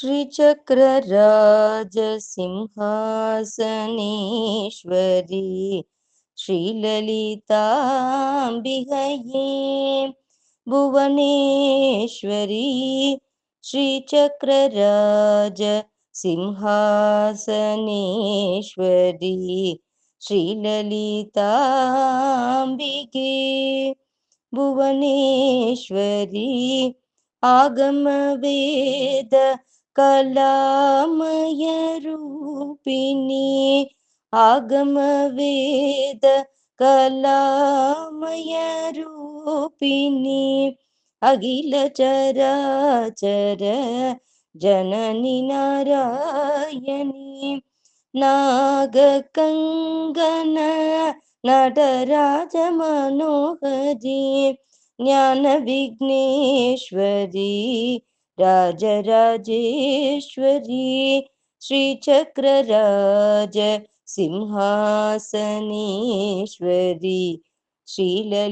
श्रीचक्रराजसिंहासनेश्वरी श्रीललिताम्बिकये भुवनेश्वरी श्रीचक्रराज सिंहासनेश्वरी श्रीललिताम्बिके भुवनेश्वरी आगमवेद कलामयरूपिणी आगमवेद कलामयरूपिणी अखिलचराचर जननि नारायणी नागकङ्गन नटराजमनोहरी ज्ञानविघ्नेश्वरी राजराजेश्वरी श्रीचक्रराज सिंहासनेश्वरी श्रीललिताम्बिके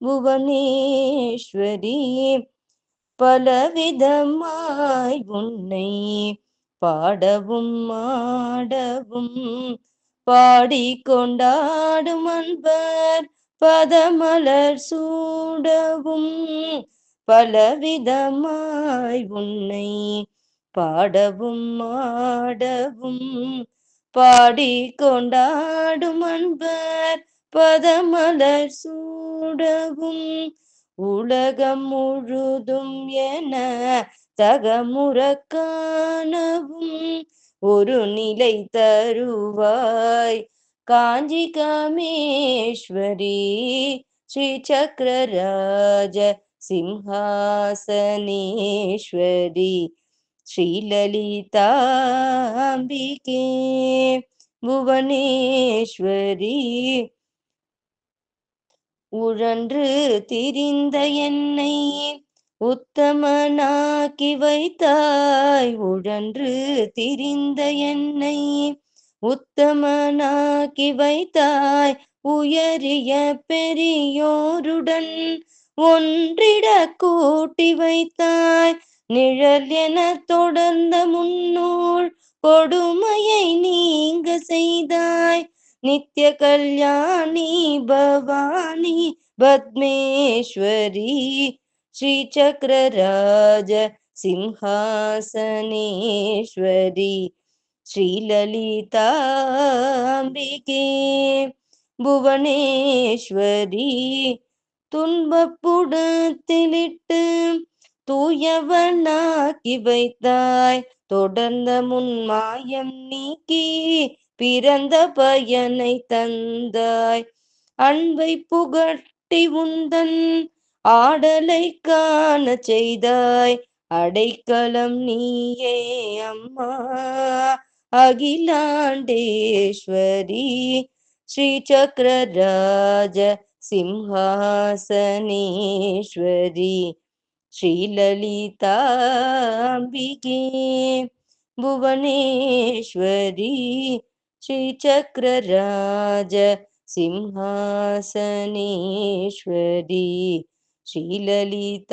புவனேஸ்வரி பலவிதமாய் உன்னை பாடவும் ஆடவும் பாடிக்கொண்டாடும் அன்பர் பதமலர் சூடவும் பலவிதமாய் உன்னை பாடவும் ஆடவும் பாடி கொண்டாடும் அன்பர் பதமலர் சூடவும் உலகம் முழுதும் என தகமுற காணவும் ஒரு நிலை தருவாய் காஞ்சி காமேஸ்வரி ஸ்ரீ சக்கரராஜ சிம்ஹாசனேஸ்வரி ஸ்ரீலலிதாம்பிகே புவனேஸ்வரி. உழன்று திரிந்த என்னை உத்தமனாக்கி வைத்தாய் உழன்று திரிந்த என்னை உத்தமனாக்கி வைத்தாய் உயரிய பெரியோருடன் ஒன்றிட கூட்டி வைத்தாய். நிழல் என தொடர்ந்த முன்னோள் கொடுமையை நீங்க செய்தாய். நித்ய கல்யாணி பவானி பத்மேஸ்வரி ஸ்ரீ சக்கரராஜ சிம்ஹாசனேஸ்வரி. ஸ்ரீலலிதாம்பிகே புவனேஸ்வரி துன்பப்புடத்திலிட்டு தூயவனாக்கி வைத்தாய். தொடர்ந்த முன்மாயம் நீக்கி பிறந்த பயனை தந்தாய். அன்பை புகட்டி உந்தன் ஆடலை காண செய்தாய். அடைக்கலம் நீயே அம்மா. अखिलाण्डेश्वरी श्रीचक्रराज सिंहासनेश्वरी श्रीललिताम्बिके भुवनेश्वरी श्रीचक्रराज सिंहासनेश्वरी श्रीललिताम्बिके